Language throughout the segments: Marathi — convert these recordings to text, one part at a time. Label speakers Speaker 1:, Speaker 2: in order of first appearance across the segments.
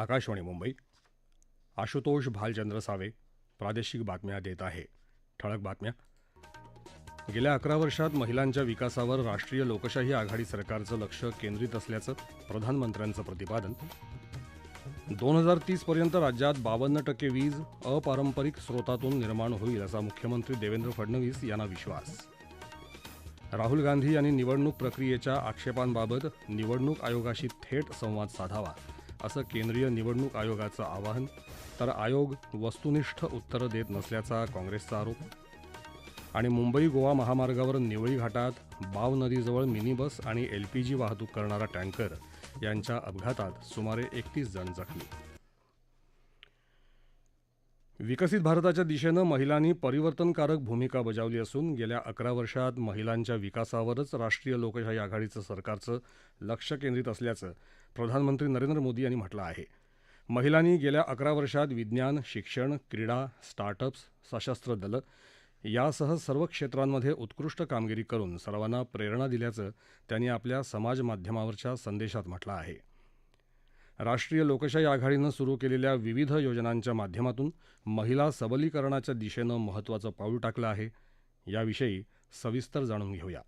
Speaker 1: आकाशवाणी मुंबई आशुतोष भालचंद्र सावे प्रादेशिक बातम्या देत आहे ठळक बातम्या गेल्या अकरा वर्षात महिलांच्या विकासावर राष्ट्रीय लोकशाही आघाडी सरकारचं लक्ष केंद्रित असल्याचं प्रधानमंत्र्यांचं प्रतिपादन दोन हजार तीसपर्यंत राज्यात बावन्न टक्के वीज अपारंपरिक स्रोतातून निर्माण होईल असा मुख्यमंत्री देवेंद्र फडणवीस यांना विश्वास राहुल गांधी यांनी निवडणूक प्रक्रियेच्या आक्षेपांबाबत निवडणूक आयोगाशी थेट संवाद साधावा असं केंद्रीय निवडणूक आयोगाचं आवाहन तर आयोग वस्तुनिष्ठ उत्तरं देत नसल्याचा काँग्रेसचा आरोप आणि मुंबई गोवा महामार्गावर निवळी घाटात बाव नदीजवळ मिनी बस आणि एलपीजी वाहतूक करणारा टँकर यांच्या अपघातात सुमारे एकतीस जण जखमी विकसित भारताच्या दिशेनं महिलांनी परिवर्तनकारक भूमिका बजावली असून गेल्या अकरा वर्षात महिलांच्या विकासावरच राष्ट्रीय लोकशाही आघाडीचं सरकारचं लक्ष केंद्रित असल्याचं प्रधानमंत्री नरेंद्र मोदी यांनी म्हटलं आहे महिलांनी गेल्या अकरा वर्षात विज्ञान शिक्षण क्रीडा स्टार्टअप्स सशस्त्र दलं यासह सर्व क्षेत्रांमध्ये उत्कृष्ट कामगिरी करून सर्वांना प्रेरणा दिल्याचं त्यांनी आपल्या समाजमाध्यमावरच्या संदेशात म्हटलं आहे राष्ट्रीय लोकशाही आघाडीनं सुरू केलेल्या विविध योजनांच्या माध्यमातून महिला सबलीकरणाच्या दिशेनं महत्त्वाचं पाऊल टाकलं आहे याविषयी सविस्तर जाणून घेऊया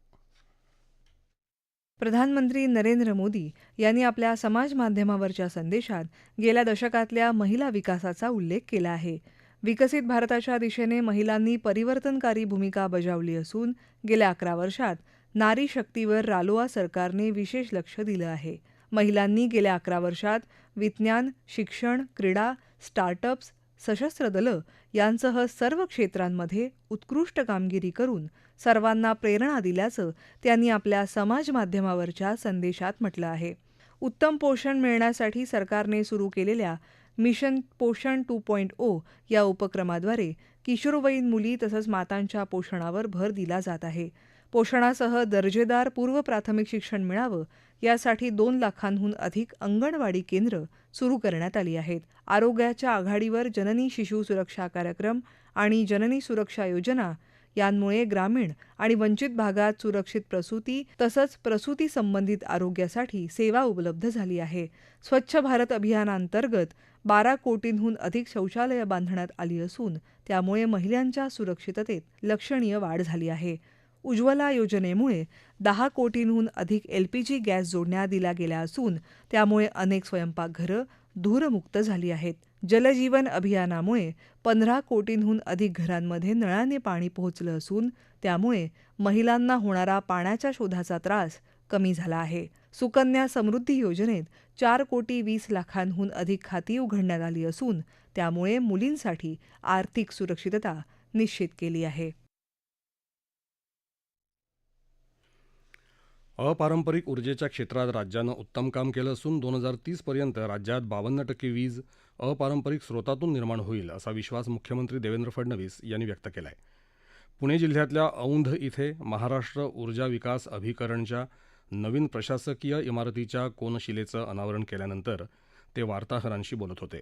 Speaker 2: प्रधानमंत्री नरेंद्र मोदी यांनी आपल्या समाज माध्यमावरच्या संदेशात गेल्या दशकातल्या महिला विकासाचा उल्लेख केला आहे विकसित भारताच्या दिशेने महिलांनी परिवर्तनकारी भूमिका बजावली असून गेल्या अकरा वर्षात नारी शक्तीवर रालोआ सरकारने विशेष लक्ष दिलं आहे महिलांनी गेल्या अकरा वर्षात विज्ञान शिक्षण क्रीडा स्टार्टअप्स सशस्त्र दलं यांसह सर्व क्षेत्रांमध्ये उत्कृष्ट कामगिरी करून सर्वांना प्रेरणा दिल्याचं त्यांनी आपल्या समाज माध्यमावरच्या संदेशात म्हटलं आहे उत्तम पोषण मिळण्यासाठी सरकारने सुरू केलेल्या मिशन पोषण टू पॉईंट ओ या उपक्रमाद्वारे किशोरवयीन मुली तसंच मातांच्या पोषणावर भर दिला जात आहे पोषणासह दर्जेदार पूर्व प्राथमिक शिक्षण मिळावं यासाठी दोन लाखांहून अधिक अंगणवाडी केंद्र सुरू करण्यात आली आहेत आरोग्याच्या आघाडीवर जननी शिशु सुरक्षा कार्यक्रम आणि जननी सुरक्षा योजना यांमुळे ग्रामीण आणि वंचित भागात सुरक्षित प्रसूती तसंच प्रसूती संबंधित आरोग्यासाठी सेवा उपलब्ध झाली आहे स्वच्छ भारत अभियानांतर्गत बारा कोटींहून अधिक शौचालयं बांधण्यात आली असून त्यामुळे महिलांच्या सुरक्षिततेत लक्षणीय वाढ झाली आहे उज्ज्वला योजनेमुळे दहा कोटींहून अधिक एलपीजी गॅस जोडण्या दिला गेल्या असून त्यामुळे अनेक स्वयंपाकघरं धूरमुक्त झाली आहेत जलजीवन अभियानामुळे पंधरा कोटींहून अधिक घरांमध्ये नळाने पाणी पोहोचलं असून त्यामुळे महिलांना होणारा पाण्याच्या शोधाचा त्रास कमी झाला आहे सुकन्या समृद्धी योजनेत चार कोटी वीस लाखांहून अधिक खाती उघडण्यात आली असून त्यामुळे मुलींसाठी आर्थिक सुरक्षितता निश्चित केली आहे
Speaker 1: अपारंपरिक ऊर्जेच्या क्षेत्रात राज्यानं उत्तम काम केलं असून दोन हजार तीसपर्यंत राज्यात बावन्न टक्के वीज अपारंपरिक स्रोतातून निर्माण होईल असा विश्वास मुख्यमंत्री देवेंद्र फडणवीस यांनी व्यक्त केला आहे पुणे जिल्ह्यातल्या औंध इथे महाराष्ट्र ऊर्जा विकास अभिकरणच्या नवीन प्रशासकीय इमारतीच्या कोनशिलेचं अनावरण केल्यानंतर ते वार्ताहरांशी बोलत होते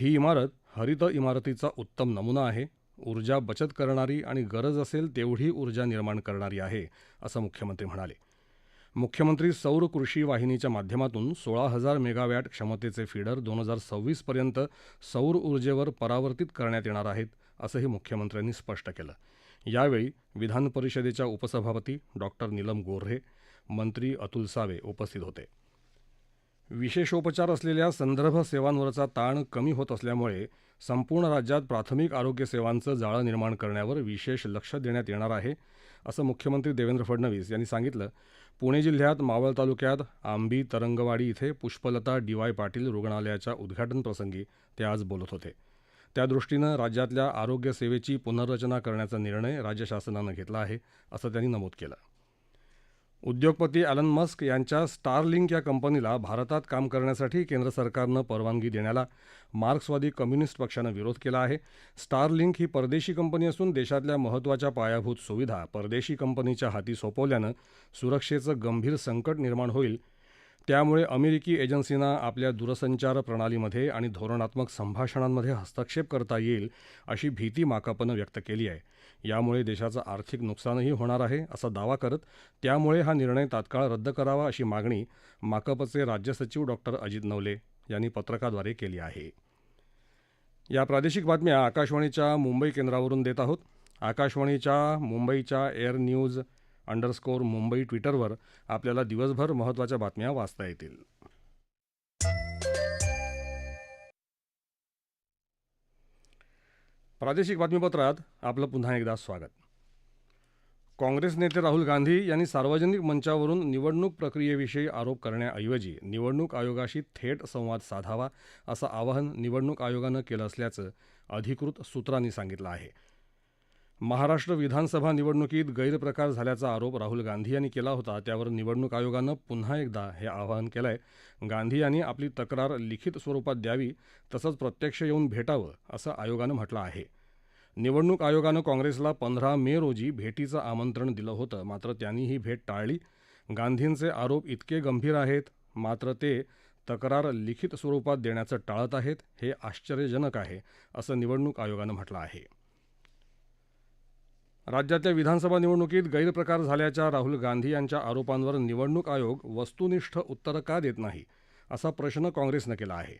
Speaker 1: ही इमारत हरित इमारतीचा उत्तम नमुना आहे ऊर्जा बचत करणारी आणि गरज असेल तेवढी ऊर्जा निर्माण करणारी आहे असं मुख्यमंत्री म्हणाले मुख्यमंत्री सौर कृषी वाहिनीच्या माध्यमातून सोळा हजार मेगावॅट क्षमतेचे फीडर दोन हजार सव्वीसपर्यंत सौर ऊर्जेवर परावर्तित करण्यात येणार आहेत असंही मुख्यमंत्र्यांनी स्पष्ट केलं यावेळी विधान उपसभापती डॉक्टर नीलम गोऱ्हे मंत्री अतुल सावे उपस्थित होते विशेषोपचार असलेल्या संदर्भ सेवांवरचा ताण कमी होत असल्यामुळे संपूर्ण राज्यात प्राथमिक आरोग्य सेवांचं जाळं निर्माण करण्यावर विशेष लक्ष देण्यात येणार आहे असं मुख्यमंत्री देवेंद्र फडणवीस यांनी सांगितलं पुणे जिल्ह्यात मावळ तालुक्यात आंबी तरंगवाडी इथे पुष्पलता डी वाय पाटील रुग्णालयाच्या उद्घाटनप्रसंगी ते आज बोलत होते त्यादृष्टीनं राज्यातल्या आरोग्य सेवेची पुनर्रचना करण्याचा निर्णय राज्य शासनानं घेतला आहे असं त्यांनी नमूद केलं उद्योगपती एलन मस्क यांच्या स्टारलिंक या कंपनीला भारतात काम करण्यासाठी केंद्र सरकारनं परवानगी देण्याला मार्क्सवादी कम्युनिस्ट पक्षानं विरोध केला आहे स्टारलिंक ही परदेशी कंपनी असून देशातल्या महत्त्वाच्या पायाभूत सुविधा परदेशी कंपनीच्या हाती सोपवल्यानं सुरक्षेचं गंभीर संकट निर्माण होईल त्यामुळे अमेरिकी एजन्सींना आपल्या दूरसंचार प्रणालीमध्ये आणि धोरणात्मक संभाषणांमध्ये हस्तक्षेप करता येईल अशी भीती माकापनं व्यक्त केली आहे यामुळे देशाचं आर्थिक नुकसानही होणार आहे असा दावा करत त्यामुळे हा निर्णय तात्काळ रद्द करावा अशी मागणी माकपचे राज्य सचिव डॉक्टर अजित नवले यांनी पत्रकाद्वारे केली आहे या प्रादेशिक बातम्या आकाशवाणीच्या मुंबई केंद्रावरून देत आहोत आकाशवाणीच्या मुंबईच्या एअर न्यूज अंडरस्कोर मुंबई ट्विटरवर आपल्याला दिवसभर महत्त्वाच्या बातम्या वाचता येतील प्रादेशिक बातमीपत्रात आपलं पुन्हा एकदा स्वागत काँग्रेस नेते राहुल गांधी यांनी सार्वजनिक मंचावरून निवडणूक प्रक्रियेविषयी आरोप करण्याऐवजी निवडणूक आयोगाशी थेट संवाद साधावा असं आवाहन निवडणूक आयोगानं केलं असल्याचं अधिकृत सूत्रांनी सांगितलं आहे महाराष्ट्र विधानसभा निवडणुकीत गैरप्रकार झाल्याचा आरोप राहुल गांधी यांनी केला होता त्यावर निवडणूक आयोगानं पुन्हा एकदा हे आवाहन केलं आहे गांधी यांनी आपली तक्रार लिखित स्वरूपात द्यावी तसंच प्रत्यक्ष येऊन भेटावं असं आयोगानं म्हटलं आहे निवडणूक आयोगानं काँग्रेसला पंधरा मे रोजी भेटीचं आमंत्रण दिलं होतं मात्र त्यांनी ही भेट टाळली गांधींचे आरोप इतके गंभीर आहेत मात्र ते तक्रार लिखित स्वरूपात देण्याचं टाळत आहेत हे आश्चर्यजनक आहे असं निवडणूक आयोगानं म्हटलं आहे राज्यातल्या विधानसभा निवडणुकीत गैरप्रकार झाल्याच्या राहुल गांधी यांच्या आरोपांवर निवडणूक आयोग वस्तुनिष्ठ उत्तरं का देत नाही असा प्रश्न काँग्रेसनं केला आहे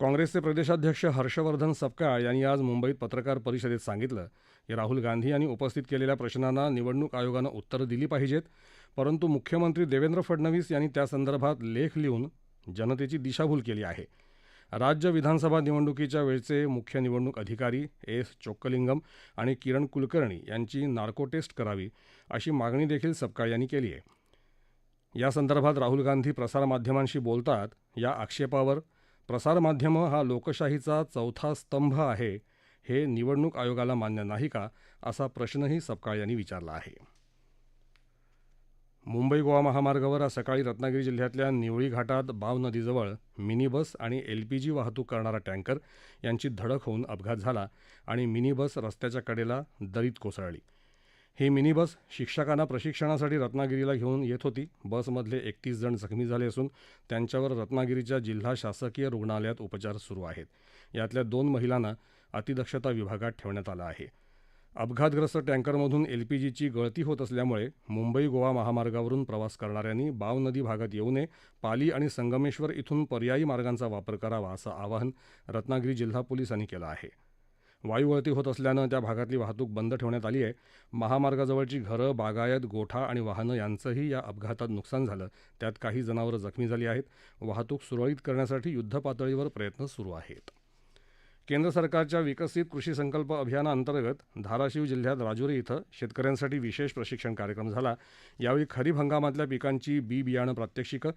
Speaker 1: काँग्रेसचे प्रदेशाध्यक्ष हर्षवर्धन सपकाळ यांनी आज मुंबईत पत्रकार परिषदेत सांगितलं की राहुल गांधी यांनी उपस्थित केलेल्या प्रश्नांना निवडणूक आयोगानं उत्तरं दिली पाहिजेत परंतु मुख्यमंत्री देवेंद्र फडणवीस यांनी त्यासंदर्भात लेख लिहून जनतेची दिशाभूल केली आहे राज्य विधानसभा निवडणुकीच्या वेळचे मुख्य निवडणूक अधिकारी एस चोक्कलिंगम आणि किरण कुलकर्णी यांची नार्को टेस्ट करावी अशी मागणी देखील सपकाळ यांनी केली आहे यासंदर्भात राहुल गांधी प्रसारमाध्यमांशी बोलतात या आक्षेपावर प्रसारमाध्यमं हा लोकशाहीचा चौथा स्तंभ आहे हे निवडणूक आयोगाला मान्य नाही का असा प्रश्नही सपकाळ यांनी विचारला आहे मुंबई गोवा महामार्गावर आज सकाळी रत्नागिरी जिल्ह्यातल्या निवळी घाटात बाव नदीजवळ मिनी बस आणि एल पी जी वाहतूक करणारा टँकर यांची धडक होऊन अपघात झाला आणि मिनी बस रस्त्याच्या कडेला दरीत कोसळली ही मिनी बस शिक्षकांना प्रशिक्षणासाठी रत्नागिरीला घेऊन येत होती बसमधले एकतीस जण जखमी झाले असून त्यांच्यावर रत्नागिरीच्या जिल्हा शासकीय रुग्णालयात उपचार सुरू आहेत यातल्या दोन महिलांना अतिदक्षता विभागात ठेवण्यात आलं आहे अपघातग्रस्त टँकरमधून एल पी जीची गळती होत असल्यामुळे मुंबई गोवा महामार्गावरून प्रवास करणाऱ्यांनी बाव नदी भागात येऊ नये पाली आणि संगमेश्वर इथून पर्यायी मार्गांचा वापर करावा असं आवाहन रत्नागिरी जिल्हा पोलिसांनी केलं आहे वायू होत असल्यानं त्या भागातली वाहतूक बंद ठेवण्यात आली आहे महामार्गाजवळची घरं बागायत गोठा आणि वाहनं यांचंही या अपघातात नुकसान झालं त्यात काही जनावरं जखमी झाली आहेत वाहतूक सुरळीत करण्यासाठी युद्धपातळीवर प्रयत्न सुरू आहेत केंद्र सरकारच्या विकसित कृषी संकल्प अभियानाअंतर्गत धाराशिव जिल्ह्यात राजुरी इथं शेतकऱ्यांसाठी विशेष प्रशिक्षण कार्यक्रम झाला यावेळी खरीप हंगामातल्या पिकांची बी बियाणं प्रात्यक्षिकं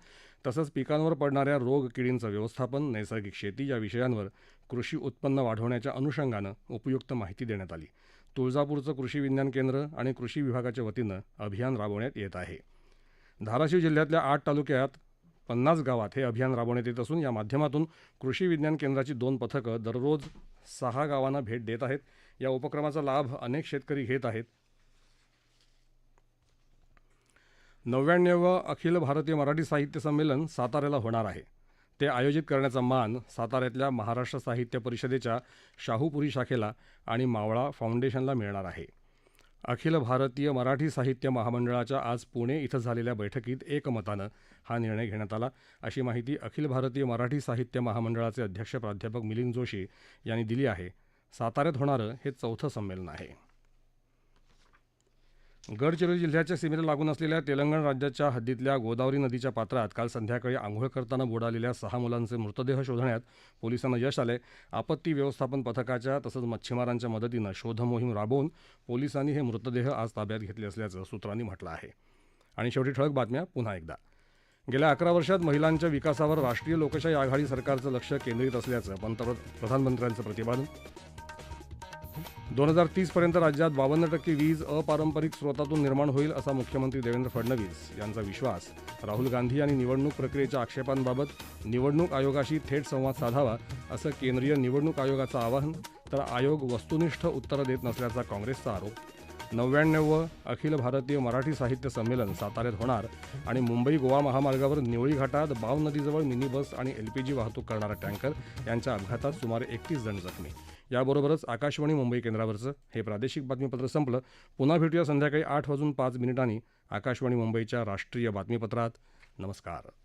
Speaker 1: तसंच पिकांवर पडणाऱ्या रोग किडींचं व्यवस्थापन नैसर्गिक शेती या विषयांवर कृषी उत्पन्न वाढवण्याच्या अनुषंगानं उपयुक्त माहिती देण्यात आली तुळजापूरचं कृषी विज्ञान केंद्र आणि कृषी विभागाच्या वतीनं अभियान राबवण्यात येत आहे धाराशिव जिल्ह्यातल्या आठ तालुक्यात पन्नास गावात हे अभियान राबवण्यात येत असून या माध्यमातून कृषी विज्ञान केंद्राची दोन पथकं दररोज सहा गावांना भेट देत आहेत या उपक्रमाचा लाभ अनेक शेतकरी घेत आहेत नव्याण्णव अखिल भारतीय मराठी साहित्य संमेलन साताऱ्याला होणार आहे ते आयोजित करण्याचा मान साताऱ्यातल्या महाराष्ट्र साहित्य परिषदेच्या शाहूपुरी शाखेला आणि मावळा फाउंडेशनला मिळणार आहे अखिल भारतीय मराठी साहित्य महामंडळाच्या आज पुणे इथं झालेल्या बैठकीत एकमतानं हा निर्णय घेण्यात आला अशी माहिती अखिल भारतीय मराठी साहित्य महामंडळाचे अध्यक्ष प्राध्यापक मिलिंद जोशी यांनी दिली आहे साताऱ्यात होणारं हे चौथं संमेलन आहे गडचिरोली जिल्ह्याच्या सीमेला लागून असलेल्या तेलंगण राज्याच्या हद्दीतल्या गोदावरी नदीच्या पात्रात काल संध्याकाळी आंघोळ करताना बुडालेल्या सहा मुलांचे मृतदेह शोधण्यात पोलिसांना यश आले आपत्ती व्यवस्थापन पथकाच्या तसंच मच्छीमारांच्या मदतीनं मोहीम राबवून पोलिसांनी हे मृतदेह आज ताब्यात घेतले असल्याचं सूत्रांनी म्हटलं आहे आणि शेवटी ठळक बातम्या पुन्हा एकदा गेल्या अकरा वर्षात महिलांच्या विकासावर राष्ट्रीय लोकशाही आघाडी सरकारचं लक्ष केंद्रित असल्याचं पंतप्रधान प्रधानमंत्र्यांचं प्रतिपादन दोन हजार तीसपर्यंत राज्यात बावन्न टक्के वीज अपारंपरिक स्रोतातून निर्माण होईल असा मुख्यमंत्री देवेंद्र फडणवीस यांचा विश्वास राहुल गांधी यांनी निवडणूक प्रक्रियेच्या आक्षेपांबाबत निवडणूक आयोगाशी थेट संवाद साधावा असं केंद्रीय निवडणूक आयोगाचं आवाहन तर आयोग वस्तुनिष्ठ उत्तरं देत नसल्याचा काँग्रेसचा आरोप नव्याण्णव अखिल भारतीय मराठी साहित्य संमेलन साताऱ्यात होणार आणि मुंबई गोवा महामार्गावर निवळी घाटात बाव नदीजवळ मिनी बस आणि एलपीजी वाहतूक करणारा टँकर यांच्या अपघातात सुमारे एकतीस जण जखमी याबरोबरच आकाशवाणी मुंबई केंद्रावरचं हे प्रादेशिक बातमीपत्र संपलं पुन्हा भेटूया संध्याकाळी आठ वाजून पाच मिनिटांनी आकाशवाणी मुंबईच्या राष्ट्रीय बातमीपत्रात नमस्कार